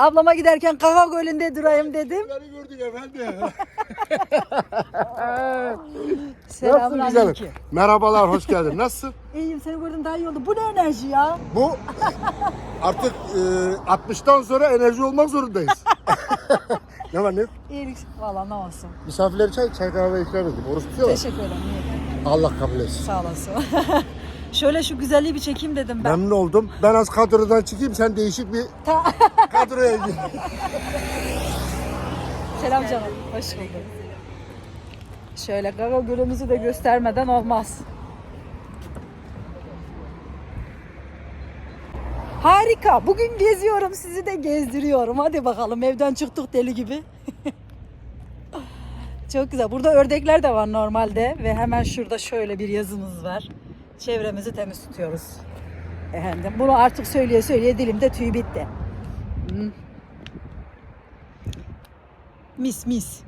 Ablama giderken Kaka Gölü'nde durayım dedim. Beni gördük efendim. Nasılsın güzelim? aleyküm. Merhabalar, hoş geldin. Nasılsın? İyiyim seni gördüm daha iyi oldu. Bu ne enerji ya? Bu artık e, 60'tan sonra enerji olmak zorundayız. ne var ne? yok? İyilik. Valla ne olsun. Misafirleri çay, çay kahve ikram edin. Oruç tutuyorlar. Teşekkür ederim. iyi. Allah kabul etsin. Sağ olasın. Şöyle şu güzelliği bir çekeyim dedim ben. Memnun oldum. Ben az kadrodan çıkayım, sen değişik bir kadroya gir. Selam canım. Hoş bulduk. Şöyle Kaka Gölü'müzü de göstermeden olmaz. Harika. Bugün geziyorum. Sizi de gezdiriyorum. Hadi bakalım. Evden çıktık deli gibi. Çok güzel. Burada ördekler de var normalde. Ve hemen şurada şöyle bir yazımız var. Çevremizi temiz tutuyoruz. Efendim. Bunu artık söyleye söyleye dilimde tüy bitti. Hı. Mis mis.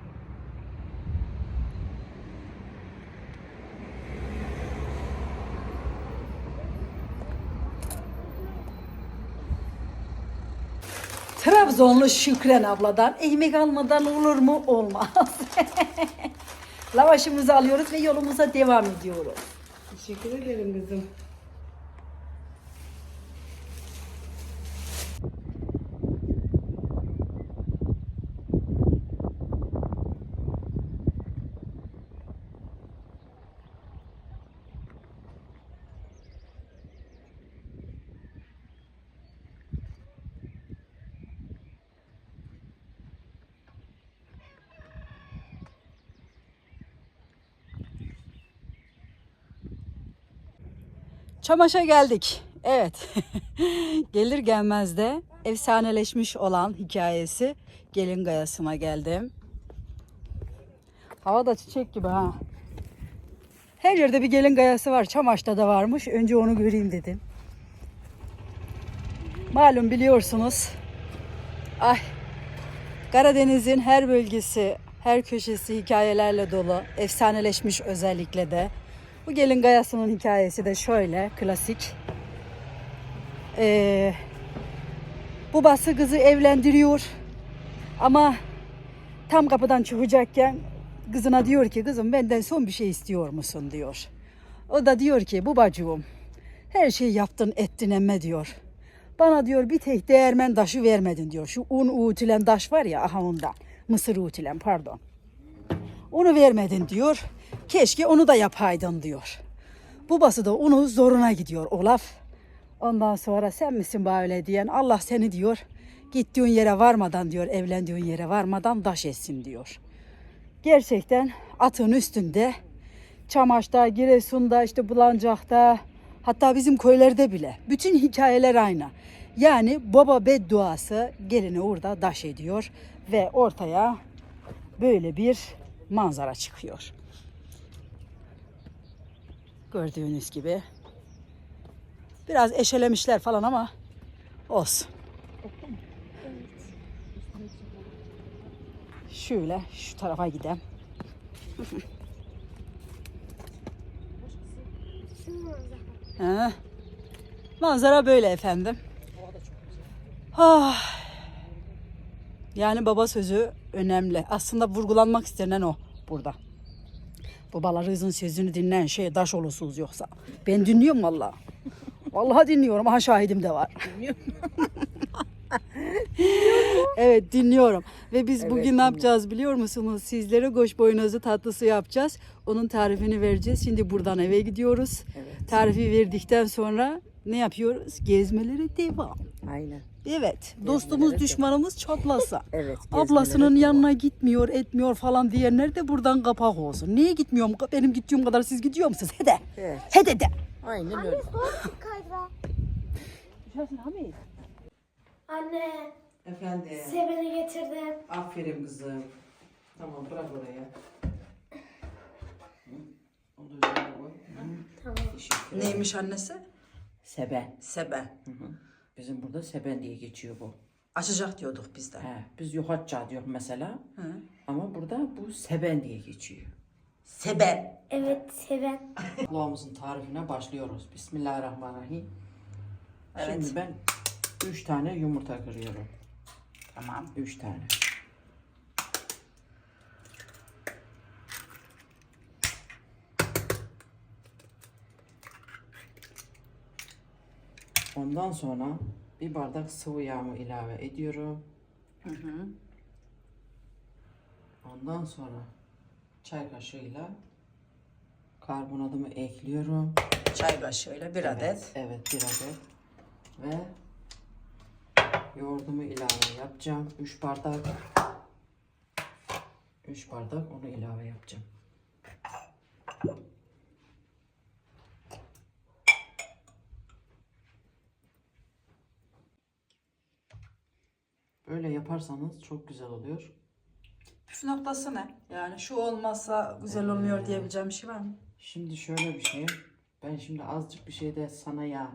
Trabzonlu Şükren abladan ekmek almadan olur mu? Olmaz. Lavaşımızı alıyoruz ve yolumuza devam ediyoruz. Teşekkür ederim kızım. Çamaş'a geldik. Evet. Gelir gelmez de efsaneleşmiş olan hikayesi Gelin Gayası'na geldim. Hava da çiçek gibi ha. Her yerde bir gelin gayası var. Çamaş'ta da varmış. Önce onu göreyim dedim. Malum biliyorsunuz. Ay. Karadeniz'in her bölgesi, her köşesi hikayelerle dolu. Efsaneleşmiş özellikle de. Bu gelin gayasının hikayesi de şöyle klasik. Ee, babası kızı evlendiriyor ama tam kapıdan çıkacakken kızına diyor ki kızım benden son bir şey istiyor musun diyor. O da diyor ki babacığım her şeyi yaptın ettin emme diyor. Bana diyor bir tek değermen taşı vermedin diyor. Şu un uğutilen taş var ya aha onda. Mısır uğutilen pardon. Onu vermedin diyor. Keşke onu da yapaydın diyor. Babası da onu zoruna gidiyor Olaf. Ondan sonra sen misin böyle diyen Allah seni diyor. Gittiğin yere varmadan diyor evlendiğin yere varmadan daş etsin diyor. Gerçekten atın üstünde Çamaş'ta, Giresun'da, işte Bulancak'ta hatta bizim köylerde bile bütün hikayeler aynı. Yani baba bedduası gelini orada daş ediyor ve ortaya böyle bir manzara çıkıyor. Gördüğünüz gibi. Biraz eşelemişler falan ama olsun. Şöyle şu tarafa gidelim. Ha. Manzara böyle efendim. Ah. Yani baba sözü önemli. Aslında vurgulanmak istenen o burada. Babalarınızın sözünü dinleyen şey daş olursunuz yoksa. Ben dinliyorum valla. Vallahi dinliyorum. Aha şahidim de var. evet dinliyorum. Ve biz bugün ne yapacağız biliyor musunuz? Sizlere goş boynuzu tatlısı yapacağız. Onun tarifini vereceğiz. Şimdi buradan eve gidiyoruz. Tarifi verdikten sonra ne yapıyoruz? Gezmelere devam. Aynen. Evet. Dostumuz düşmanımız çatlasa. Evet. Ablasının yanına gitmiyor, etmiyor falan diyenler de buradan kapak olsun. Niye gitmiyorum? Benim gittiğim kadar siz gidiyor musunuz? Hede. Evet. Hede de. Aynen öyle. Düşersin Hamid. Anne, Efendim. sebeni getirdim. Aferin kızım. Tamam bırak oraya. Hı, Onu da üzerine koy. Hı, Tamam. Neymiş annesi? Seben. Sebe. Hı hı. Bizim burada seben diye geçiyor bu. Açacak diyorduk biz de. He, biz yuhatça diyor mesela. Hı. Ama burada bu seben diye geçiyor. Sebe. Evet, seven. Kulağımızın tarifine başlıyoruz. Bismillahirrahmanirrahim. Evet. Şimdi ben 3 tane yumurta kırıyorum. Tamam. Üç tane. Ondan sonra bir bardak sıvı yağımı ilave ediyorum. Ondan sonra çay kaşığıyla karbonatımı ekliyorum. Çay kaşığıyla bir adet. Evet bir adet. Ve yoğurdumu ilave yapacağım. 3 bardak. 3 bardak onu ilave yapacağım. Böyle yaparsanız çok güzel oluyor. Püf noktası ne? Yani şu olmazsa güzel olmuyor diyebileceğim bir şey var mı? Şimdi şöyle bir şey. Ben şimdi azıcık bir şeyde sana ya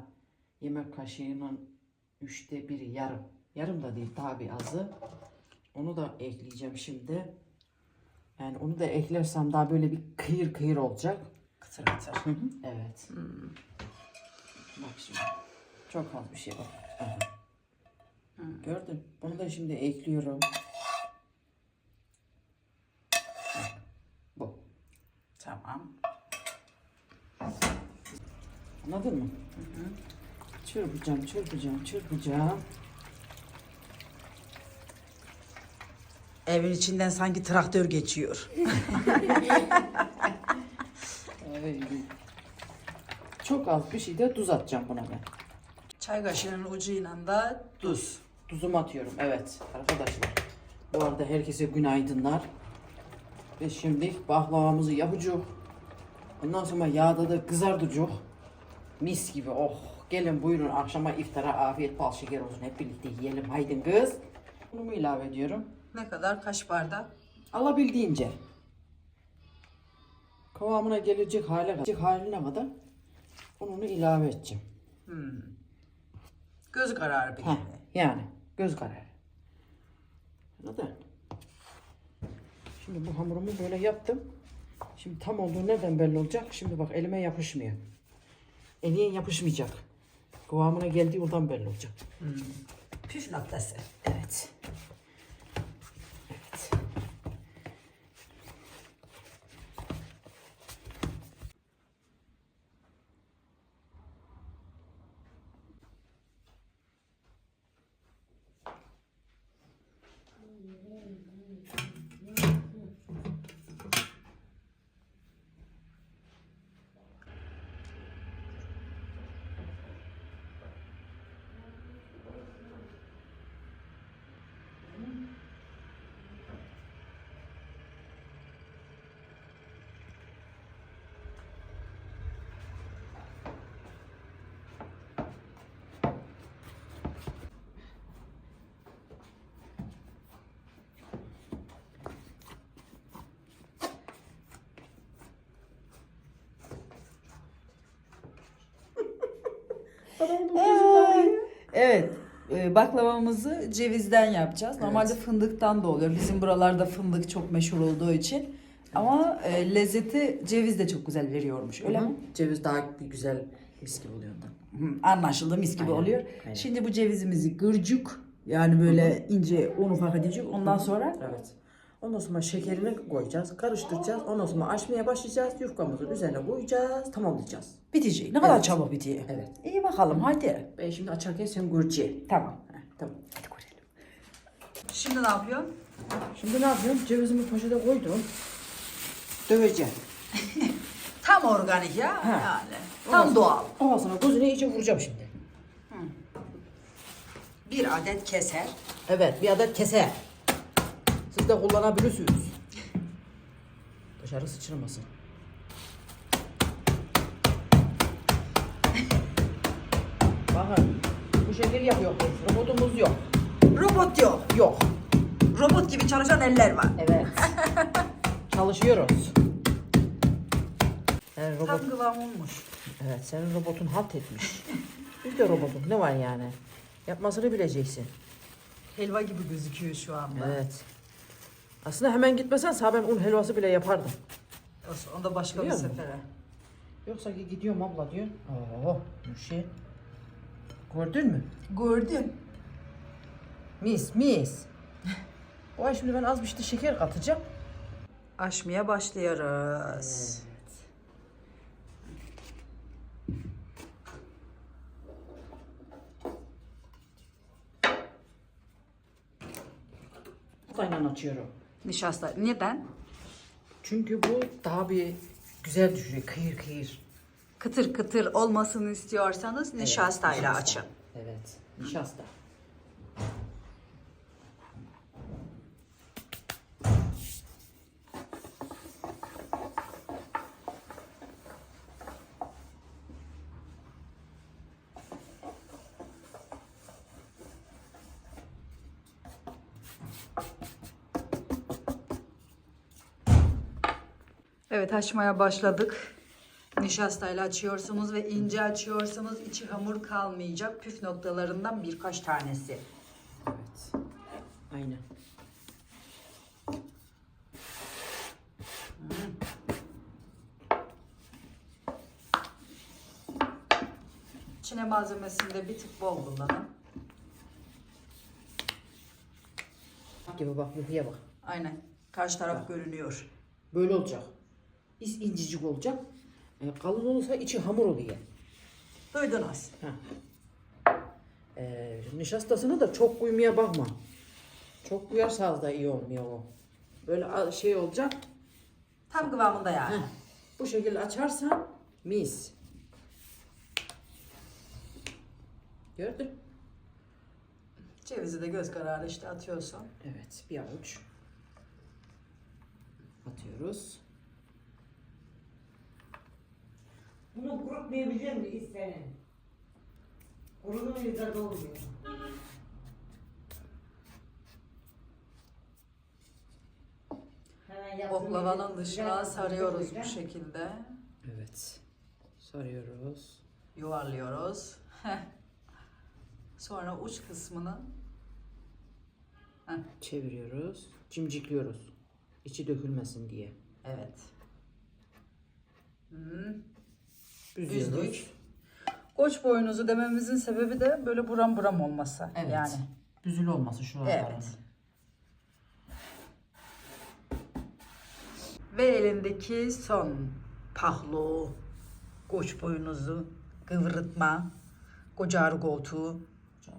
yemek kaşığının üçte biri yarım. Yarım da değil daha bir azı. Onu da ekleyeceğim şimdi. Yani onu da eklersem daha böyle bir kıyır kıyır olacak. Kıtır kıtır. Hı hı, Evet. Bak şimdi. Çok az bir şey var. Aha. Gördün. Bunu da şimdi ekliyorum. Bu. Tamam. Anladın mı? Çırpacağım, çırpacağım, çırpacağım. Evin içinden sanki traktör geçiyor. Çok az bir şey de tuz atacağım buna ben. Çay kaşığının ucuyla da tuz. Tuzumu atıyorum. Evet arkadaşlar. Bu arada herkese günaydınlar. Ve şimdi baklavamızı yapacağız. Ondan sonra yağda da kızartacağız. Mis gibi oh. Gelin buyurun akşama iftara afiyet bal şeker olsun. Hep birlikte yiyelim. Haydin kız. Bunu ilave ediyorum. Ne kadar? Kaç bardak? Alabildiğince. Kıvamına gelecek hale gelecek haline kadar ununu ilave edeceğim. Göz kararı bir Heh, yani göz kararı. Anladın? Şimdi bu hamurumu böyle yaptım. Şimdi tam olduğu nereden belli olacak? Şimdi bak elime yapışmıyor. Eliye yapışmayacak. Kıvamına geldiği oradan belli olacak. Püf noktası. Evet. Evet. e, Baklavamızı cevizden yapacağız. Normalde fındıktan da oluyor. Bizim buralarda fındık çok meşhur olduğu için. Ama e, lezzeti ceviz de çok güzel veriyormuş. Öyle mi? Ceviz daha bir güzel mis gibi oluyor ondan. Hı, Anlaşıldı mis gibi Aynen, oluyor. aynen. Şimdi bu cevizimizi gırcuk yani böyle ince un ufak edecek. Ondan sonra Evet. Ondan sonra şekerini koyacağız, karıştıracağız. Ondan sonra açmaya başlayacağız. Yufkamızın üzerine koyacağız, tamamlayacağız. bitecek. Ne kadar Evet. çabuk bitiyor. Evet. İyi bakalım hadi. Ben şimdi açarken sen göreceğim. Tamam. Heh, Tamam. Hadi görelim. Şimdi ne yapıyorsun? Şimdi ne yapıyorum? Cevizimi poşete koydum. Döveceğim. Tam organik ya. Ha. Yani. Tam doğal. Ağzına gözüne iyice vuracağım şimdi. Bir adet keser. Evet bir adet kese. Siz de kullanabilirsiniz. Dışarı sıçramasın. Bakın bu şekil yapıyor. Robotumuz yok. Robot yok. Yok. Robot gibi çalışan eller var. Evet. Çalışıyoruz. Senin robot, Tam kıvam olmuş. evet, senin robotun halt etmiş. Biz de robotun ne var yani? Yapmasını bileceksin. Helva gibi gözüküyor şu anda. Evet. Aslında hemen gitmesen sağ ben un helvası bile yapardım. Olsun, Onda başka Biliyor bir musun? sefere. Yoksa ki gidiyorum abla diyor. Oo, bir şey. Gördün mü? Gördüm. Mis mis. O ay şimdi ben az bir işte şeker katacağım. Aşmaya başlıyoruz. Kaynan açıyorum. Nişasta. Neden? Çünkü bu daha bir güzel düşürüyor. Kıyır kıyır. Kıtır kıtır olmasını istiyorsanız nişastayla nişasta. açın. Evet. Nişasta. Evet açmaya başladık. Nişastayla açıyorsunuz ve ince açıyorsunuz. içi hamur kalmayacak. Püf noktalarından birkaç tanesi. Evet. Aynen. İçine malzemesini de bir tık bol kullanın. Gibi bak yuhuya bak. Aynen. Karşı taraf görünüyor. Böyle olacak. İz incicik olacak. E, kalın olursa içi hamur oluyor. Duydunuz. Ha. E, nişastasını da çok koymaya bakma. Çok koyarsa az da iyi olmuyor o. Böyle şey olacak. Tam kıvamında yani. Heh. Bu şekilde açarsan mis. Gördün? Cevizi de göz kararı işte atıyorsun. Evet, bir avuç atıyoruz. Bunu kurutmayabilir miyiz senin? Kurulu yüzde olmuyor. Hemen yaptığım Oklavanın dışına sarıyoruz bu şekilde. Evet. Sarıyoruz. Yuvarlıyoruz. Sonra uç kısmını Çeviriyoruz. Cimcikliyoruz. İçi dökülmesin diye. evet. Büzüyoruz. Büzdük. Koç boynuzu dememizin sebebi de böyle buram buram olması. Evet. Yani. Büzülü olması şu an. Evet. Ve elindeki son pahlo, koç boynuzu, kıvırtma, kocar koltuğu,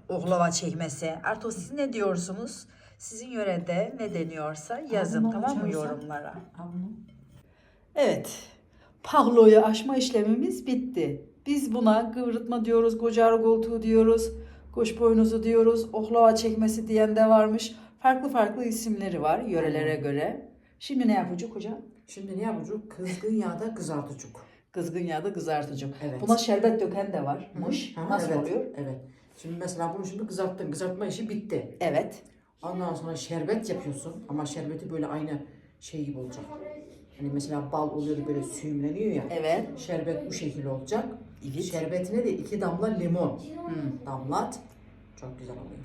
oklava çekmesi. Artık siz ne diyorsunuz? Sizin yörede ne deniyorsa yazın tamam mı yorumlara. Evet. Pahloyu aşma işlemimiz bitti. Biz buna kıvırtma diyoruz, kocar koltuğu diyoruz, koç boynuzu diyoruz, oklava çekmesi diyen de varmış. Farklı farklı isimleri var yörelere göre. Şimdi ne yapacak hocam? Şimdi ne yapacağız? Kızgın yağda kızartıcık. Kızgın yağda kızartıcı. Evet. Buna şerbet döken de varmış. Aha, Nasıl evet, oluyor? Evet. Şimdi mesela bunu şimdi kızarttın. Kızartma işi bitti. Evet. Ondan sonra şerbet yapıyorsun ama şerbeti böyle aynı şey gibi olacak. Hani mesela bal oluyor böyle süğümleniyor ya. Evet. Şerbet bu şekilde olacak. Evet. Şerbetine de iki damla limon damlat. Çok güzel oluyor.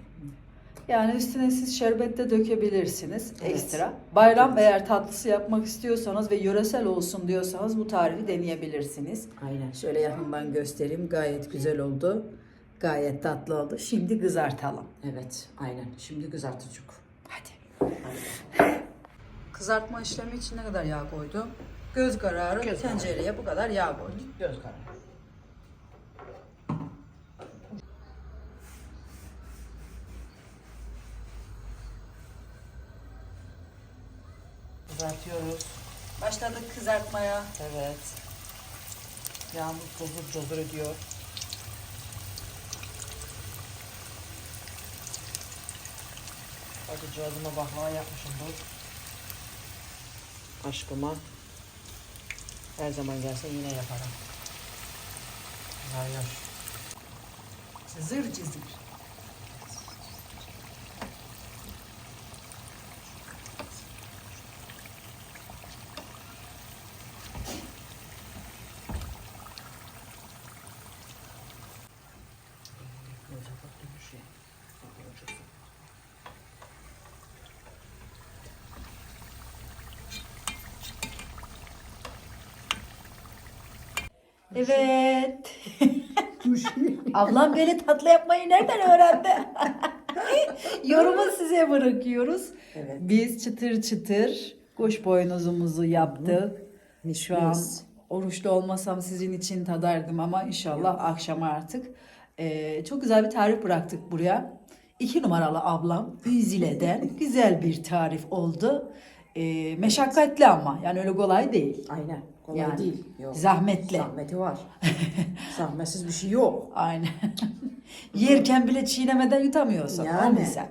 Yani üstüne siz şerbet de dökebilirsiniz Evet. ekstra. Bayram eğer tatlısı yapmak istiyorsanız ve yöresel olsun diyorsanız bu tarifi deneyebilirsiniz. Aynen. Şöyle yakından göstereyim. Gayet güzel oldu. Gayet tatlı oldu. Şimdi kızartalım. Evet, aynen. Şimdi kızartıcık. Hadi. Kızartma işlemi için ne kadar yağ koydum? Göz kararı Göz kararı. tencereye bu kadar yağ koydum. Göz kararı. Kızartıyoruz. Başladık kızartmaya. Evet. Yağmur cozur cozur ediyor. Hadi cihazıma baklava yapmışım dur. Aşkıma. Her zaman gelse yine yaparım. Hayır. Cızır. Evet. Ablam böyle tatlı yapmayı nereden öğrendi? Yorumu size bırakıyoruz. Evet. Biz çıtır çıtır kuş boynuzumuzu yaptık. Şu an oruçlu olmasam sizin için tadardım ama inşallah akşama artık. Ee, çok güzel bir tarif bıraktık buraya. İki numaralı ablam Üzile'den güzel bir tarif oldu. Ee, meşakkatli ama yani öyle kolay değil. Aynen. Kolay Yani, değil. Yok. zahmetli. Zahmeti var. Zahmetsiz bir şey yok. Aynen. Yerken bile çiğnemeden yutamıyorsun. Yani. O misal.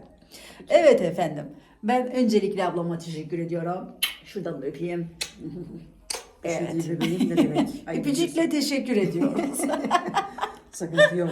Evet efendim. Ben öncelikle ablama teşekkür ediyorum. Şuradan da öpeyim. Şey Evet. ne demek. Öpücükle teşekkür ediyoruz. Sıkıntı yok.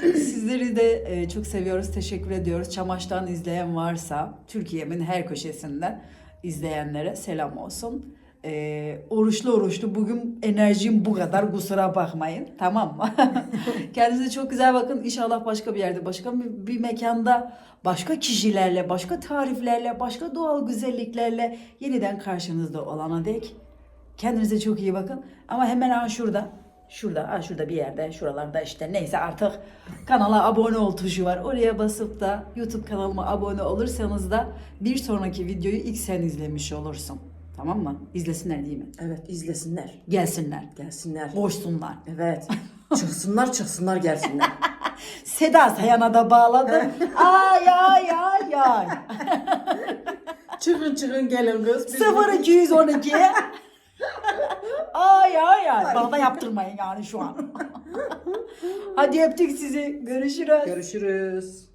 Sizleri de e, çok seviyoruz, teşekkür ediyoruz. Çamaş'tan izleyen varsa Türkiye'min her köşesinden izleyenlere selam olsun. E, oruçlu oruçlu bugün enerjim bu kadar kusura bakmayın tamam mı? Kendinize çok güzel bakın. İnşallah başka bir yerde, başka bir, bir mekanda, başka kişilerle, başka tariflerle, başka doğal güzelliklerle yeniden karşınızda olana dek Kendinize çok iyi bakın. Ama hemen ha şurada, şurada, ha şurada bir yerde, şuralarda işte neyse artık kanala abone ol tuşu var. Oraya basıp da YouTube kanalıma abone olursanız da bir sonraki videoyu ilk sen izlemiş olursun. Tamam mı? İzlesinler değil mi? Evet izlesinler. Gelsinler. Gelsinler. Koşsunlar. Evet. Çıksınlar çıksınlar gelsinler. Seda Sayan'a da bağladım. ay ay ay ay. çıkın çıkın gelin kız. Biz 0212 Ay ay ay. Bana da yaptırmayın yani şu an. Hadi öptük sizi. Görüşürüz. Görüşürüz.